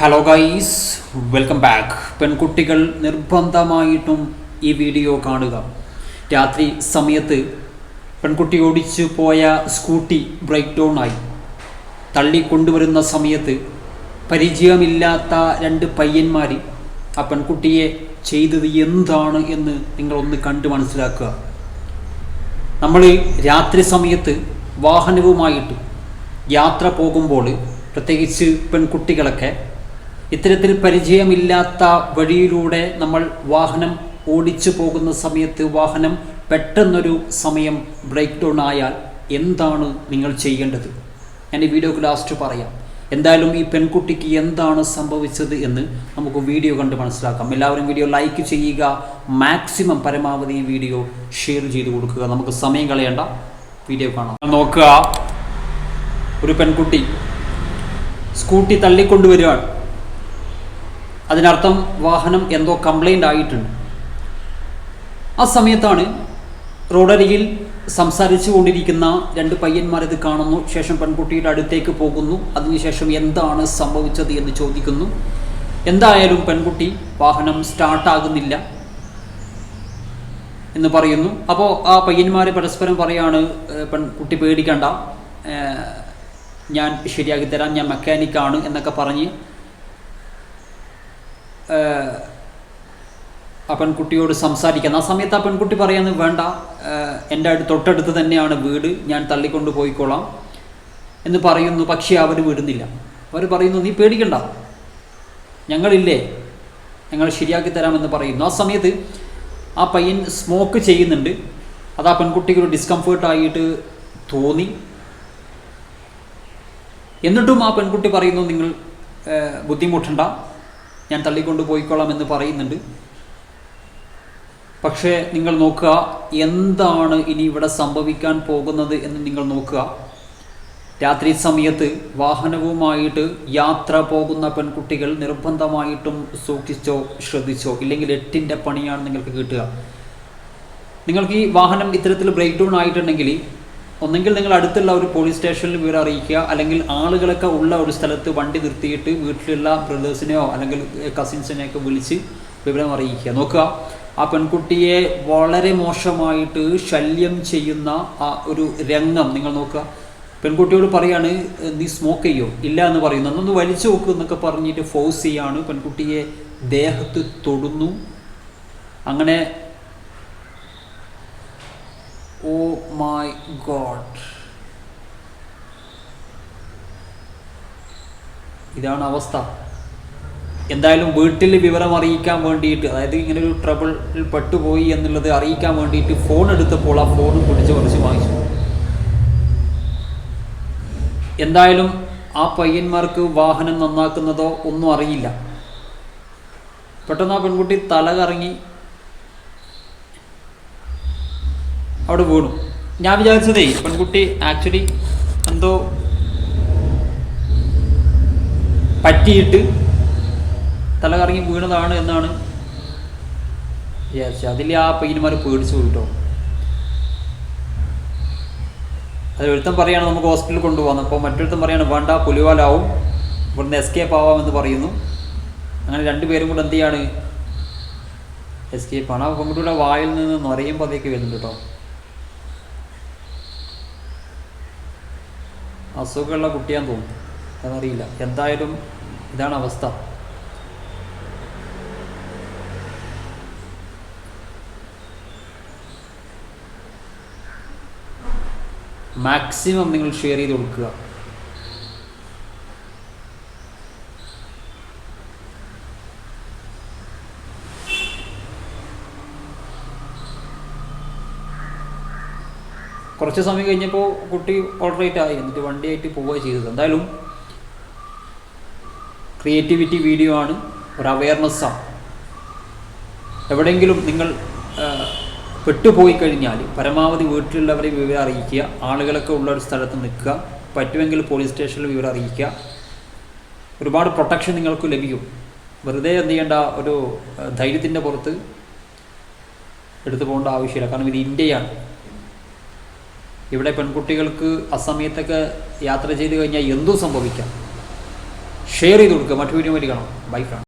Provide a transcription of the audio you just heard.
Hello guys welcome back പെൺകുട്ടികൾ നിർബന്ധമായിട്ടും ഈ വീഡിയോ കാണുക. രാത്രി സമയത്ത് പെൺകുട്ടി ഓടിച്ചു പോയ സ്കൂട്ടി ബ്രേക്ക് ഡൗൺ ആയി. തള്ളിക്കൊണ്ടുവരുന്ന സമയത്ത് പരിചയമില്ലാത്ത രണ്ട് പയ്യന്മാർ ആ പെൺകുട്ടിയെ ചെയ്തത് എന്താണ് എന്ന് നിങ്ങളൊന്ന് കണ്ട് മനസ്സിലാക്കുക. നമ്മൾ രാത്രി സമയത്ത് വാഹനവുമായിട്ട് യാത്ര പോകുമ്പോൾ പ്രത്യേകിച്ച് പെൺകുട്ടികളൊക്കെ ഇത്തരത്തിൽ പരിചയമില്ലാത്ത വഴിയിലൂടെ നമ്മൾ വാഹനം ഓടിച്ചു പോകുന്ന സമയത്ത് വാഹനം പെട്ടെന്നൊരു സമയം ബ്രേക്ക് ഡൗൺ ആയാൽ എന്താണ് നിങ്ങൾ ചെയ്യേണ്ടത്? ഞാൻ ഈ വീഡിയോ ലാസ്റ്റ് പറയാം. എന്തായാലും ഈ പെൺകുട്ടിക്ക് എന്താണ് സംഭവിച്ചത് എന്ന് നമുക്ക് വീഡിയോ കണ്ട് മനസ്സിലാക്കാം. എല്ലാവരും വീഡിയോ ലൈക്ക് ചെയ്യുക മാക്സിമം പരമാവധി വീഡിയോ ഷെയർ ചെയ്ത് കൊടുക്കുക. നമുക്ക് സമയം കളയേണ്ട വീഡിയോ കാണാം. നോക്കുക ഒരു പെൺകുട്ടി സ്കൂട്ടി തള്ളിക്കൊണ്ടുവരികയാണ്. അതിനർത്ഥം വാഹനം എന്തോ കംപ്ലൈന്റ് ആയിട്ടുണ്ട്. ആ സമയത്താണ് റോഡരികിൽ സംസാരിച്ചു കൊണ്ടിരിക്കുന്ന രണ്ട് പയ്യന്മാർ ഇത് കാണുന്നു. ശേഷം പെൺകുട്ടിയുടെ അടുത്തേക്ക് പോകുന്നു. അതിനുശേഷം എന്താണ് സംഭവിച്ചത് എന്ന് ചോദിക്കുന്നു. എന്തായാലും പെൺകുട്ടി വാഹനം സ്റ്റാർട്ടാകുന്നില്ല എന്ന് പറയുന്നു. അപ്പോൾ ആ പയ്യന്മാർ പരസ്പരം പറയാണ് പെൺകുട്ടി പേടിക്കണ്ട. ഞാൻ ശരിയാക്കി തരാം. ഞാൻ മെക്കാനിക്കാണ് എന്നൊക്കെ പറഞ്ഞ് ആ പെൺകുട്ടിയോട് സംസാരിക്കാൻ ആ സമയത്ത് ആ പെൺകുട്ടി പറയുന്നത് വേണ്ട എന്റെ അടുത്ത് തൊട്ടടുത്ത് തന്നെയാണ് വീട് ഞാൻ തള്ളിക്കൊണ്ട് പോയിക്കോളാം എന്ന് പറയുന്നു. പക്ഷേ അവർ വിടുന്നില്ല. അവർ പറയുന്നു നീ പേടിക്കണ്ട. ഞങ്ങളില്ലേ. ഞങ്ങൾ ശരിയാക്കി തരാമെന്ന് പറയുന്നു. ആ സമയത്ത് ആ പയ്യൻ സ്മോക്ക് ചെയ്യുന്നുണ്ട്. അത് ആ പെൺകുട്ടിക്ക് ഒരു ഡിസ്കംഫേർട്ടായിട്ട് തോന്നി. എന്നിട്ടും ആ പെൺകുട്ടി പറയുന്നു നിങ്ങൾ ബുദ്ധിമുട്ടണ്ട. ഞാൻ തള്ളിക്കൊണ്ട് പോയിക്കോളാം എന്ന് പറയുന്നുണ്ട്. പക്ഷേ നിങ്ങൾ നോക്കുക എന്താണ് ഇനി ഇവിടെ സംഭവിക്കാൻ പോകുന്നത് എന്ന് നിങ്ങൾ നോക്കുക. രാത്രി സമയത്ത് വാഹനവുമായിട്ട് യാത്ര പോകുന്ന പെൺകുട്ടികൾ നിർബന്ധമായിട്ടും സൂക്ഷിച്ചോ ശ്രദ്ധിച്ചോ ഇല്ലെങ്കിൽ എട്ടിന്റെ പണിയാണ് നിങ്ങൾക്ക് കിട്ടുക. നിങ്ങൾക്ക് ഈ വാഹനം ഇത്തരത്തിൽ ബ്രേക്ക് ഡൗൺ ആയിട്ടുണ്ടെങ്കിൽ ഒന്നെങ്കിൽ നിങ്ങൾ അടുത്തുള്ള ഒരു പോലീസ് സ്റ്റേഷനിൽ വിവരം അറിയിക്കുക. അല്ലെങ്കിൽ ആളുകളൊക്കെ ഉള്ള ഒരു സ്ഥലത്ത് വണ്ടി നിർത്തിയിട്ട് വീട്ടിലുള്ള ബ്രദേഴ്സിനെയോ അല്ലെങ്കിൽ കസിൻസിനെയൊക്കെ വിളിച്ച് വിവരം അറിയിക്കുക. നോക്കുക. ആ പെൺകുട്ടിയെ വളരെ മോശമായിട്ട് ശല്യം ചെയ്യുന്ന ആ ഒരു രംഗം നിങ്ങൾ നോക്കുക. പെൺകുട്ടിയോട് പറയാണ് നീ സ്മോക്ക് ചെയ്യോ? ഇല്ല എന്ന് പറയുന്നു. അന്നൊന്ന് വലിച്ചു നോക്കൂ എന്നൊക്കെ പറഞ്ഞിട്ട് ഫോഴ്സ് ചെയ്യാണ് പെൺകുട്ടിയെ ദേഹത്ത് തൊടുന്നു. അങ്ങനെ ഓ മൈ ഗോഡ്. ഇതാണ് അവസ്ഥ. എന്തായാലും വീട്ടിൽ വിവരം അറിയിക്കാൻ വേണ്ടിയിട്ട് അതായത് ഇങ്ങനെ ഒരു ട്രബിളിൽ പെട്ടുപോയി എന്നുള്ളത് അറിയിക്കാൻ വേണ്ടിയിട്ട് ഫോൺ എടുത്തപ്പോൾ ആ ഫോൺ പിടിച്ച് കുറച്ച് വാങ്ങിച്ചു. എന്തായാലും ആ പയ്യന്മാർക്ക് വാഹനം നന്നാക്കുന്നതോ ഒന്നും അറിയില്ല. പെട്ടെന്ന് ആ പെൺകുട്ടി തല കറങ്ങി അവിടെ വീണു. ഞാൻ വിചാരിച്ചതേ പെൺകുട്ടി ആക്ച്വലി എന്തോ പറ്റിയിട്ട് തല കറങ്ങി വീണതാണ് എന്നാണ് വിചാരിച്ചത്. അതിൽ ആ പയ്യന്മാർ പേടിച്ചു പോയിട്ടോ. അത് ഒരുത്തം പറയാണ് നമുക്ക് ഹോസ്പിറ്റലിൽ കൊണ്ടുപോകാം അപ്പോൾ മറ്റൊരുത്തം പറയാണ് വേണ്ട പുലിവാലാവും. ഇവിടുന്ന് എസ്കേപ്പ് ആവാമെന്ന് പറയുന്നു. അങ്ങനെ രണ്ടുപേരും കൂടെ എന്ത് ചെയ്യാണ്? എസ്കേപ്പ് ആണ്. ആ പെൺകുട്ടിയുടെ വായിൽ നിന്ന് നിറയും പതിയൊക്കെ വരുന്നുണ്ട് കേട്ടോ. അസുഖമുള്ള കുട്ടിയാന്ന് തോന്നുന്നു. അതറിയില്ല. എന്തായാലും ഇതാണ് അവസ്ഥ. മാക്സിമം നിങ്ങൾ ഷെയർ ചെയ്ത് കൊടുക്കുക. കുറച്ച് സമയം കഴിഞ്ഞപ്പോൾ കുട്ടി ഓൾറേറ്റ് ആയി എന്നിട്ട് വണ്ടിയായിട്ട് പോവുക ചെയ്തത്. എന്തായാലും ക്രിയേറ്റിവിറ്റി വീഡിയോ ആണ്. ഒരു അവയർനെസ്സാണ് എവിടെയെങ്കിലും നിങ്ങൾ പെട്ടുപോയി കഴിഞ്ഞാൽ പരമാവധി വീട്ടിലുള്ളവരെ വിവരം അറിയിക്കുക. ആളുകളൊക്കെ ഉള്ള ഒരു സ്ഥലത്ത് നിൽക്കുക. പറ്റുമെങ്കിൽ പോലീസ് സ്റ്റേഷനിൽ വിവരം അറിയിക്കുക. ഒരുപാട് പ്രൊട്ടക്ഷൻ നിങ്ങൾക്ക് ലഭിക്കും. വെറുതെ എന്ത് ചെയ്യേണ്ട ഒരു ധൈര്യത്തിന്റെ പുറത്ത് എടുത്തു പോകേണ്ട ആവശ്യമില്ല. കാരണം ഇത് ഇന്ത്യയാണ്. ഇവിടെ പെൺകുട്ടികൾക്ക് അസമയത്തൊക്കെ യാത്ര ചെയ്ത് കഴിഞ്ഞാൽ എന്തും സംഭവിക്കാം. ഷെയർ ചെയ്ത് കൊടുക്കുക. മറ്റു വീഡിയോ വേണ്ടി കാണാം. By front